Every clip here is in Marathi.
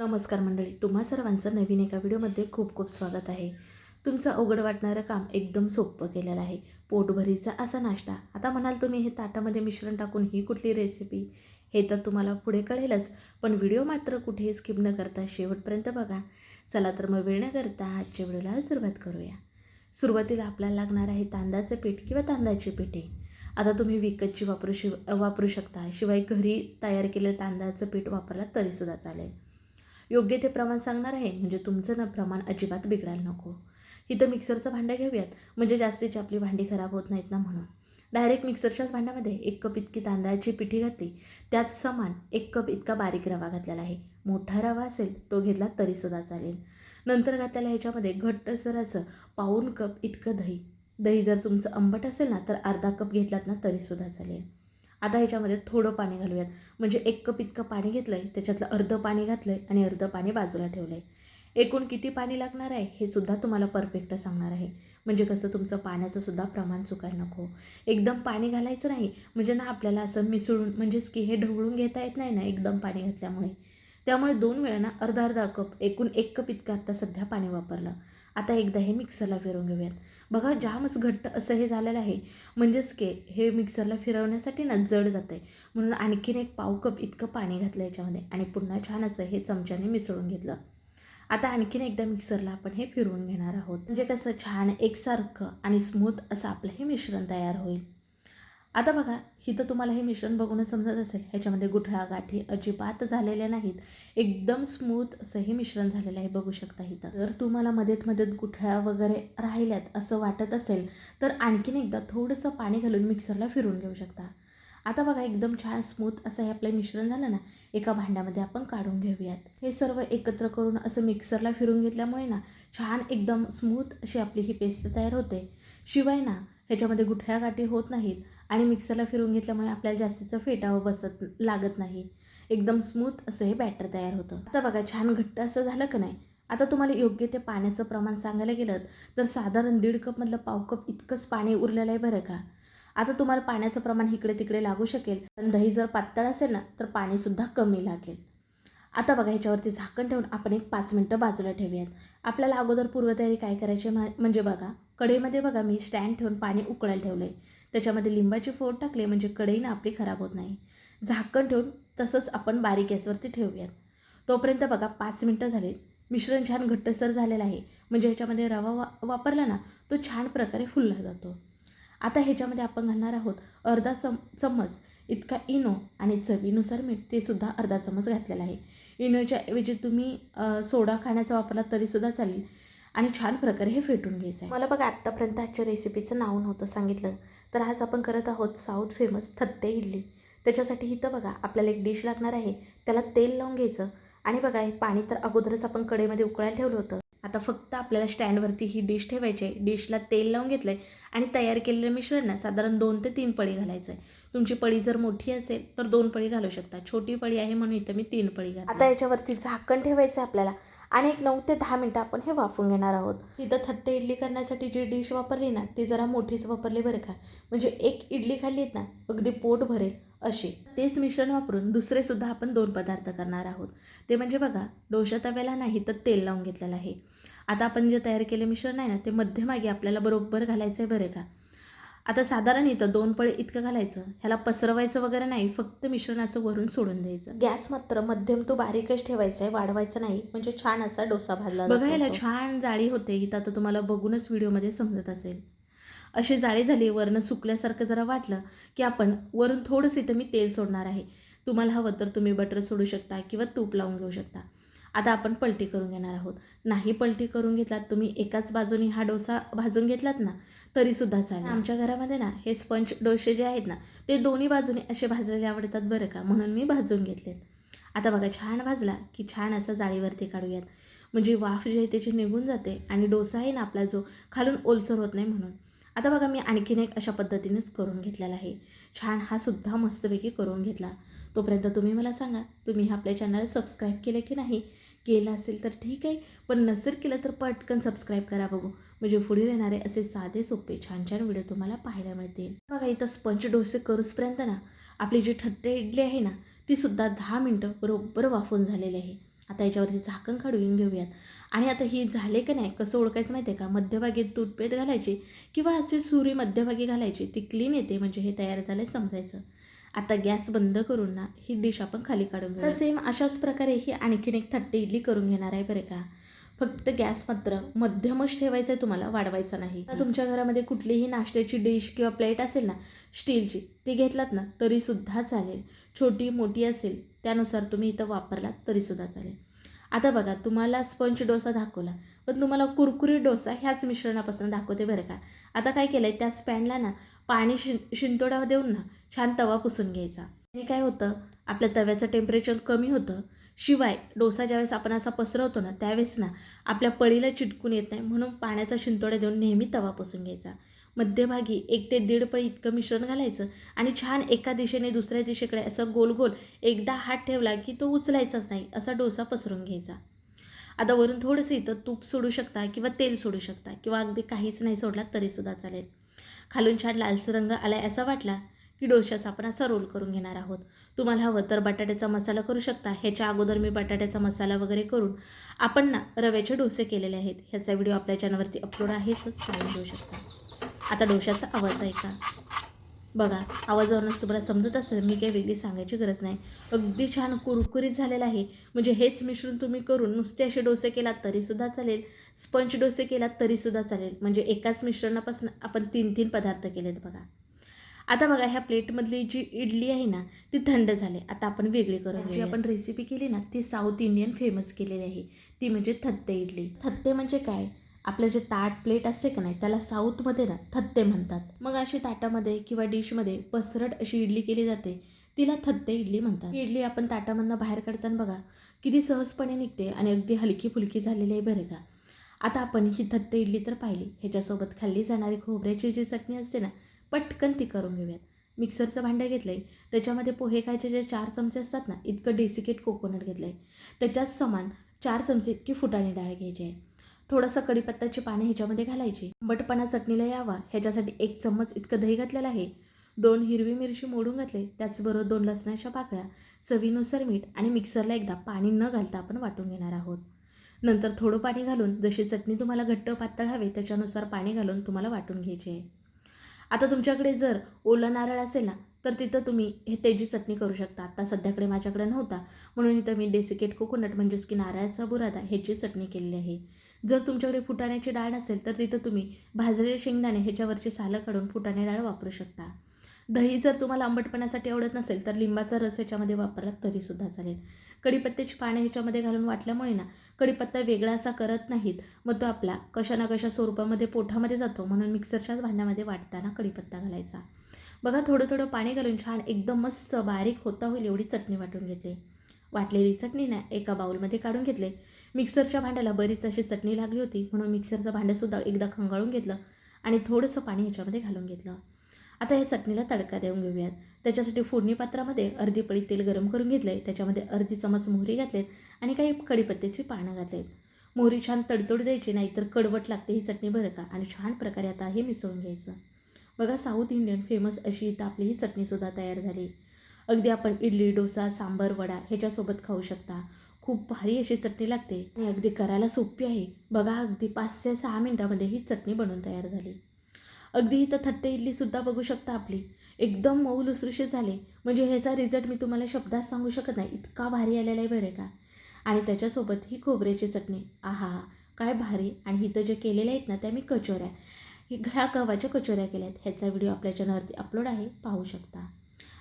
नमस्कार मंडळी तुम्हा सर्वांचं नवीन एका व्हिडिओमध्ये खूप खूप स्वागत आहे. तुमचं अवघड वाटणारं काम एकदम सोपं केलेलं आहे. पोटभरीचा असा नाश्ता. आता म्हणाल तुम्ही हे ताटामध्ये मिश्रण टाकून ही कुठली रेसिपी हे तर तुम्हाला पुढे कळेलच पण व्हिडिओ मात्र कुठेही स्किप न करता शेवटपर्यंत बघा. चला तर मग वेळ न करता आजच्या व्हिडिओला सुरुवात करूया. सुरुवातीला आपल्याला लागणार आहे तांदळाचं पीठ किंवा तांदळाची पिठे. आता तुम्ही विकतची वापरू शिव वापरू शकता. शिवाय घरी तयार केलेलं तांदळाचं पीठ वापरला तरीसुद्धा चालेल. योग्य ते प्रमाण सांगणार आहे. म्हणजे तुमचं ना प्रमाण अजिबात बिघडायला नको. इथं मिक्सरचं भांडं घेऊयात. म्हणजे जास्तीची आपली भांडी खराब होत नाहीत ना म्हणून. डायरेक्ट मिक्सरच्याच भांड्यामध्ये एक कप इतकी तांदळाची पिठी घातली. त्यात समान एक कप इतका बारीक रवा घातलेला आहे. मोठा रवा असेल तो घेतला तरीसुद्धा चालेल. नंतर घातलेला ह्याच्यामध्ये घट्टसर असं पाऊण कप इतकं दही. दही जर तुमचं आंबट असेल ना तर अर्धा कप घेतलात ना तरीसुद्धा चालेल. आता ह्याच्यामध्ये थोडं पाणी घालूयात. म्हणजे एक कप इतकं पाणी घेतलं आहे त्याच्यातलं अर्धं पाणी घातलं आहे आणि अर्धं पाणी बाजूला ठेवलं आहे एकूण किती पाणी लागणार आहे हे सुद्धा तुम्हाला परफेक्ट सांगणार आहे. म्हणजे कसं तुमचं पाण्याचं सुद्धा प्रमाण चुकायला नको. एकदम पाणी घालायचं नाही म्हणजे ना आपल्याला असं मिसळून म्हणजेच की हे ढवळून घेता येत नाही ना एकदम पाणी घातल्यामुळे. त्यामुळे दोन वेळा ना अर्धा अर्धा कप एकूण एक कप इतकं आत्ता सध्या पाणी वापरलं. आता एकदा हे मिक्सरला फिरवून घेऊयात. बघा जामच घट्ट असं हे झालेलं आहे. म्हणजेच के हे मिक्सरला फिरवण्यासाठी ना जड जातं आहे म्हणून आणखीन एक पाव कप इतकं पाणी घातलं याच्यामध्ये आणि पुन्हा छान असं हे चमच्याने मिसळून घेतलं. आता आणखीन एकदा मिक्सरला आपण हे फिरवून घेणार आहोत. म्हणजे कसं छान एकसारखं आणि स्मूथ असं आपलं हे मिश्रण तयार होईल. आता बघा इथं तुम्हाला हे मिश्रण बघूनच समजत असेल. ह्याच्यामध्ये गुठळा गाठी अजिबात झालेल्या नाहीत. एकदम स्मूथ असं हे मिश्रण झालेलं आहे बघू शकता इथं जर तुम्हाला मध्येत मध्येत गुठळ्या वगैरे राहिल्यात असं वाटत असेल तर आणखीन एकदा थोडंसं पाणी घालून मिक्सरला फिरून घेऊ शकता. आता बघा एकदम छान स्मूथ असं हे आपलं मिश्रण झालं ना एका भांड्यामध्ये आपण काढून घेऊयात. हे सर्व एकत्र करून असं मिक्सरला फिरून घेतल्यामुळे ना छान एकदम स्मूथ अशी आपली ही पेस्ट तयार होते. शिवाय ना ह्याच्यामध्ये गुठळ्या गाठी होत नाहीत. आणि मिक्सरला फिरून घेतल्यामुळे आपल्याला जास्तीचं फेटावं बसत लागत नाही. एकदम स्मूथ असं हे बॅटर तयार होतं. आता बघा छान घट्ट असं झालं का नाही? आता तुम्हाला योग्य ते पाण्याचं प्रमाण सांगायला गेलं तर साधारण दीड कपमधलं पाव कप इतकंच पाणी उरलेलं आहे बरं का? आता तुम्हाला पाण्याचं प्रमाण इकडे तिकडे लागू शकेल. पण दही जर पातळ असेल ना तर पाणीसुद्धा कमी लागेल. आता बघा ह्याच्यावरती झाकण ठेवून आपण एक पाच मिनटं बाजूला ठेवूयात. आपल्याला अगोदर पूर्वतयारी काय करायची मा- म्हणजे बघा कढईमध्ये बघा मी स्टँड ठेवून पाणी उकळायला ठेवलं आहे त्याच्यामध्ये लिंबाची फोड टाकले म्हणजे कढई ना आपली खराब होत नाही. झाकण ठेवून तसंच आपण बारीक गॅसवरती ठेवूयात. तोपर्यंत बघा पाच मिनटं झाले मिश्रण छान घट्टसर झालेलं आहे. म्हणजे ह्याच्यामध्ये रवा वा वापरला ना तो छान प्रकारे फुलला जातो. आता ह्याच्यामध्ये आपण घालणार आहोत अर्धा चम चम्मच इतका इनो आणि चवीनुसार मीठ ते सुद्धा अर्धा चमच घातलेला आहे. इनोच्या ऐवजी तुम्ही सोडा खाण्याचा वापरला तरीसुद्धा चालेल. आणि छान प्रकारे हे फेटून घ्यायचं आहे. मला बघा आत्तापर्यंत आजच्या रेसिपीचं नाव नव्हतं सांगितलं. तर आज आपण करत आहोत साऊथ फेमस थत्ते इडली. त्याच्यासाठी इथं बघा आपल्याला एक डिश लागणार आहे. त्याला तेल लावून घ्यायचं. आणि बघा हे पाणी तर अगोदरच आपण कडेमध्ये उकळायला ठेवलं होतं. आता फक्त आपल्याला स्टँडवरती ही डिश ठेवायची आहे. डिशला तेल लावून घेतलं आहे आणि तयार केलेलं मिश्रण ना साधारण दोन ते तीन पळी घालायचं आहे. तुमची पळी जर मोठी असेल तर दोन पळी घालू शकता. छोटी पळी आहे म्हणून इथं मी तीन पळी घाल आता याच्यावरती झाकण ठेवायचं आहे आपल्याला. आणि एक नऊ ते दहा मिनटं आपण हे वाफून घेणार आहोत. इथं थत्ते इडली करण्यासाठी जी डिश वापरली ना ती जरा मोठीच वापरली बरं का. म्हणजे एक इडली खाल्लीत ना अगदी पोट भरेल अशी. तेच मिश्रण वापरून दुसरे सुद्धा आपण दोन पदार्थ करणार आहोत. ते म्हणजे बघा डोशा तव्याला नाही तर तेल लावून घेतलेलं आहे. आता आपण जे तयार केले मिश्रण आहे ना ते मध्यमागे आपल्याला बरोबर घालायचं आहे बरं का. आता साधारण इथं दोन पळे इतकं घालायचं ह्याला पसरवायचं वगैरे नाही फक्त मिश्रण असं वरून सोडून द्यायचं. गॅस मात्र मध्यम तो बारीकच ठेवायचा आहे वाढवायचा नाही म्हणजे छान असा डोसा भाजला बघायला छान जाळी होते इथं आता तुम्हाला बघूनच व्हिडिओमध्ये समजत असेल. अशी जाळी झाली वरनं सुकल्यासारखं जरा वाटलं की आपण वरून थोडंसं इथं मी तेल सोडणार आहे. तुम्हाला हवं तर तुम्ही बटर सोडू शकता किंवा तूप लावून घेऊ शकता. आता आपण पलटी करून घेणार आहोत. नाही पलटी करून घेतलात तुम्ही एकाच बाजूनी हा डोसा भाजून घेतलात ना तरीसुद्धा चालेल. आमच्या घरामध्ये ना हे स्पंज डोसे जे आहेत ना ते दोन्ही बाजूने असे भाजलेले आवडतात बरं का म्हणून मी भाजून घेतलेत. आता बघा छान भाजला की छान असा जाळीवरती काढूयात. म्हणजे वाफ जी आहे त्याची निघून जाते आणि डोसा आहे ना आपला जो खालून ओलसर होत नाही म्हणून. आता बघा मी आणखीन एक अशा पद्धतीनेच करून घेतलेला आहे. छान हा सुद्धा मस्तपैकी करून घेतला. तोपर्यंत तुम्ही मला सांगा तुम्ही आपल्या चॅनल सबस्क्राईब केलं की नाही? केला असेल तर ठीक आहे. पण नसेल केलं तर पटकन सबस्क्राईब करा बघू. म्हणजे पुढे येणारे असे साधे सोपे छान छान व्हिडिओ तुम्हाला पाहायला मिळतील. बघा इथं स्पंज डोसे करूचपर्यंत ना आपली जी ठट्टे इडली आहे ना ती सुद्धा दहा मिनटं बरोबर वाफून झालेली आहे. आता याच्यावरती झाकण काढून घेऊयात. आणि आता ही झाले का नाही कसं ओळखायचं माहिती आहे का? मध्यभागी तूटपेट घालायची किंवा असे सुरी मध्यभागी घालायची ती क्लीन येते. म्हणजे हे तयार झालं समजायचं. आता गॅस बंद करून ना ही डिश आपण खाली काढून घेऊ सेम अशाच प्रकारे ही आणखीन एक थट्टी इडली करून घेणार आहे बरं का. फक्त गॅस मात्र मध्यमच ठेवायचा आहे तुम्हाला वाढवायचा नाही. तुमच्या घरामध्ये कुठलीही नाश्त्याची डिश किंवा प्लेट असेल ना स्टीलची ती घेतलात ना तरीसुद्धा चालेल. छोटी मोठी असेल त्यानुसार तुम्ही इथं वापरलात तरीसुद्धा चालेल. आता बघा तुम्हाला स्पंज डोसा दाखवला पण तुम्हाला कुरकुरीत डोसा ह्याच मिश्रणापासून दाखवते बरं का. आता काय केलं आहे त्याच पॅनला ना पाणी शिं शिंतोडा देऊन ना छान तवा पुसून घ्यायचा. आणि काय होतं आपल्या तव्याचं टेम्परेचर कमी होतं शिवाय डोसा ज्यावेळेस आपण असा पसरवतो ना त्यावेळेस ना आपल्या पळीला चिटकून येत नाही म्हणून पाण्याचा शिंतोडा देऊन नेहमी तवा पुसून घ्यायचा. मध्यभागी एक ते दीड पळी इतकं मिश्रण घालायचं आणि छान एका दिशेने दुसऱ्या दिशेकडे असं गोल गोल एकदा हात ठेवला की तो उचलायचाच नाही असा डोसा पसरून घ्यायचा. आता वरून थोडंसं इथं तूप सोडू शकता किंवा तेल सोडू शकता किंवा अगदी काहीच नाही सोडला तरीसुद्धा चालेल. खालून छान लालसर रंग आलाय असा वाटला की डोशाचा आपण असा रोल करून घेणार आहोत. तुम्हाला हवं तर बटाट्याचा मसाला करू शकता ह्याच्या अगोदर मी बटाट्याचा मसाला वगैरे करून आपण ना रव्याचे डोसे केलेले आहेत. ह्याचा व्हिडिओ आपल्या चॅनलवरती अपलोड आहेच चालू घेऊ शकता. आता डोशाचा आवाज ऐका. बघा आवाजावरूनच तुम्हाला समजत असेल मी काही वेगळी सांगायची गरज नाही. अगदी छान कुरकुरीत झालेलं आहे. म्हणजे हेच मिश्रण तुम्ही करून नुसते असे डोसे केलात तरीसुद्धा चालेल. स्पंज डोसे केलात तरीसुद्धा चालेल. म्हणजे एकाच मिश्रणापासून आपण तीन तीन पदार्थ केलेत बघा. आता बघा ह्या प्लेटमधली जी इडली आहे ना ती थंड झाली. आता आपण वेगळी करू जी आपण रेसिपी केली ना ती साऊथ इंडियन फेमस केलेली आहे. ती म्हणजे थत्ते इडली. थत्ते म्हणजे काय? आपलं जे ताट प्लेट असते का नाही त्याला साऊथमध्ये ना थत्ते म्हणतात. मग अशी ताटामध्ये किंवा डिशमध्ये पसरट अशी इडली केली जाते तिला थत्ते इडली म्हणतात. इडली आपण ताटामधनं बाहेर काढताना बघा किती सहजपणे निघते आणि अगदी हलकी फुलकी झालेली आहे बरं का. आता आपण ही थत्ते इडली तर पाहिली. ह्याच्यासोबत खाल्ली जाणारी खोबऱ्याची जी चटणी असते ना पटकन ती करून घेऊयात. मिक्सरचं भांडं घेतलं आहे त्याच्यामध्ये पोहे खायचे जे चार चमचे असतात ना इतकं डेसिकेट कोकोनट घेतलं आहे त्याच्याच समान चार चमचे इतकी फुटाणे डाळ घ्यायची आहे. थोडंसं कढीपत्ताची पाने ह्याच्यामध्ये घालायची. बटपणा चटणीला यावा. ह्याच्यासाठी एक चम्मच इतकं दही घातलेलं आहे. दोन हिरवी मिरची मोडून घातले. त्याचबरोबर दोन लसणाच्या पाकळ्या चवीनुसार मीठ आणि मिक्सरला एकदा पाणी न घालता आपण वाटून घेणार आहोत. नंतर थोडं पाणी घालून जशी चटणी तुम्हाला घट्ट पातळ हवे त्याच्यानुसार पाणी घालून तुम्हाला वाटून घ्यायची. आहे आता तुमच्याकडे जर ओला नारळ असेल ना तर तिथं तुम्ही हे तेजी चटणी करू शकता. आता सध्याकडे माझ्याकडे नव्हता. म्हणून इथं मी डेसिकेट कोकोनट म्हणजेच की नारळाचा बुरादा ह्याची चटणी केलेली आहे. जर तुमच्याकडे फुटाण्याची डाळ नसेल तर तिथं तुम्ही भाजलेले शेंगदाणे ह्याच्यावरची सालं काढून फुटाणे डाळ वापरू शकता. दही जर तुम्हाला आंबटपणासाठी आवडत नसेल तर लिंबाचा रस ह्याच्यामध्ये वापरला तरीसुद्धा चालेल. कढीपत्त्याची पाने ह्याच्यामध्ये घालून वाटल्यामुळे ना कढीपत्ता वेगळा असा करत नाहीत मग तो आपला कशा ना कशा स्वरूपामध्ये पोठामध्ये जातो म्हणून मिक्सरच्याच भांड्यामध्ये वाटताना कढीपत्ता घालायचा. बघा थोडं थोडं पाणी घालून छान एकदम मस्त बारीक होता होईल एवढी चटणी वाटून घेतली. वाटलेली चटणी ना एका बाऊलमध्ये काढून घेतले. मिक्सरच्या भांड्याला बरीच अशी चटणी लागली होती म्हणून मिक्सरचं भांडंसुद्धा एकदा खंगाळून घेतलं आणि थोडंसं पाणी ह्याच्यामध्ये घालून घेतलं. आता ह्या चटणीला तडका देऊन घेऊयात. त्याच्यासाठी फोडणी पात्रामध्ये अर्धी पळी तेल गरम करून घेतलं आहे त्याच्यामध्ये अर्धी चमच मोहरी घातलेत आणि काही कडीपत्त्याची पानं घातलेत. मोहरी छान तडतोड द्यायची नाहीतर कडवट लागते ही चटणी बरं का? आणि छान प्रकारे आता हे मिसळून घ्यायचं. बघा साऊथ इंडियन फेमस अशी इथं आपली ही चटणीसुद्धा तयार झाली. अगदी आपण इडली डोसा सांबर वडा ह्याच्यासोबत खाऊ शकता. खूप भारी अशी चटणी लागते आणि अगदी करायला सोपी आहे. बघा अगदी पाच ते सहा मिनटामध्ये ही चटणी बनवून तयार झाली. अगदी इथं थट्टे इडलीसुद्धा बघू शकता आपली. एकदम मऊ लुसलुशीत झाले. म्हणजे ह्याचा रिझल्ट मी तुम्हाला शब्दात सांगू शकत नाही. इतका भारी आलेला आहे बरं का? आणि त्याच्यासोबत ही खोबऱ्याची चटणी. आहा काय भारी. आणि इथं जे केलेल्या आहेत ना त्या मी कचोऱ्या. ह्या गव्हाच्या कचोऱ्या केल्या आहेत ह्याचा व्हिडिओ आपल्या चॅनलवरती अपलोड आहे. पाहू शकता.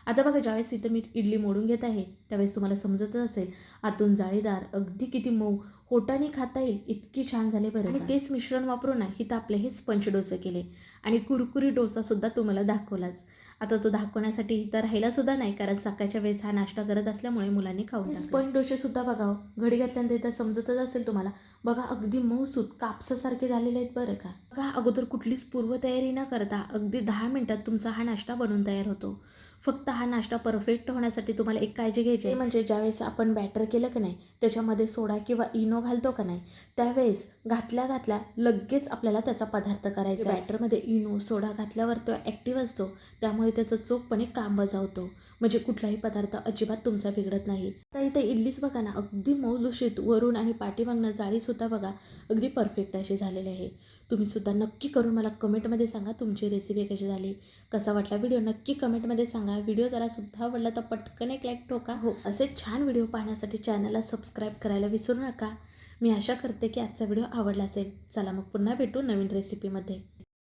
आता बघा ज्यावेळेस इथं मी इडली मोडून घेत आहे त्यावेळेस तुम्हाला समजतच असेल आतून जाळीदार अगदी किती मऊ होटाने खाता येईल इतकी छान झाले बरं आणि तेच मिश्रण वापरून ना इथं आपले हे स्पंच डोसे केले. आणि कुरकुरी डोसासुद्धा तुम्हाला दाखवलाच. आता तो दाखवण्यासाठी इथं राहिलासुद्धा नाही कारण सकाळच्या वेळेस हा नाश्ता करत असल्यामुळे मुलांनी खाऊन स्पंज डोसेसुद्धा बघावं घडी घातल्यानंतर इथं समजतच असेल तुम्हाला. बघा अगदी मऊसूत कापसासारखे झालेले आहेत बरं का. बघा अगोदर कुठलीच पूर्वतयारी न करता अगदी दहा मिनटात तुमचा हा नाश्ता बनवून तयार होतो. फक्त हा नाश्ता परफेक्ट होण्यासाठी तुम्हाला एक काळजी घ्यायची म्हणजे ज्यावेळेस आपण बॅटर केलं का नाही त्याच्यामध्ये सोडा किंवा इनो घालतो का नाही त्यावेळेस घातल्या घातल्या लगेच आपल्याला त्याचा पदार्थ करायचा बॅटरमध्ये इनो सोडा घातल्यावर तो ॲक्टिव्ह असतो त्यामुळे त्याचं चोखपणे काम बजावतो म्हणजे कुठलाही पदार्थ अजिबात तुमचा बिघडत नाही. आता इथे इडलीच बघा ना अगदी मौलुशीत वरून आणि पाठीमागनं जाळीसुद्धा बघा अगदी परफेक्ट अशी झालेली आहे. तुम्ही सुद्धा नक्की करून मला कमेंटमध्ये सांगा तुमची रेसिपी कशी झाली कसा वाटला व्हिडिओ नक्की कमेंटमध्ये सांगा व्हिडिओ जरा सुद्धा आवडला तर पटकन एक लाईक ठोका. हो. असे छान व्हिडिओ पाहण्यासाठी चॅनलला सबस्क्राईब करायला विसरू नका. मी आशा करते की आजचा व्हिडिओ आवडला असेल. चला मग पुन्हा भेटू नवीन रेसिपीमध्ये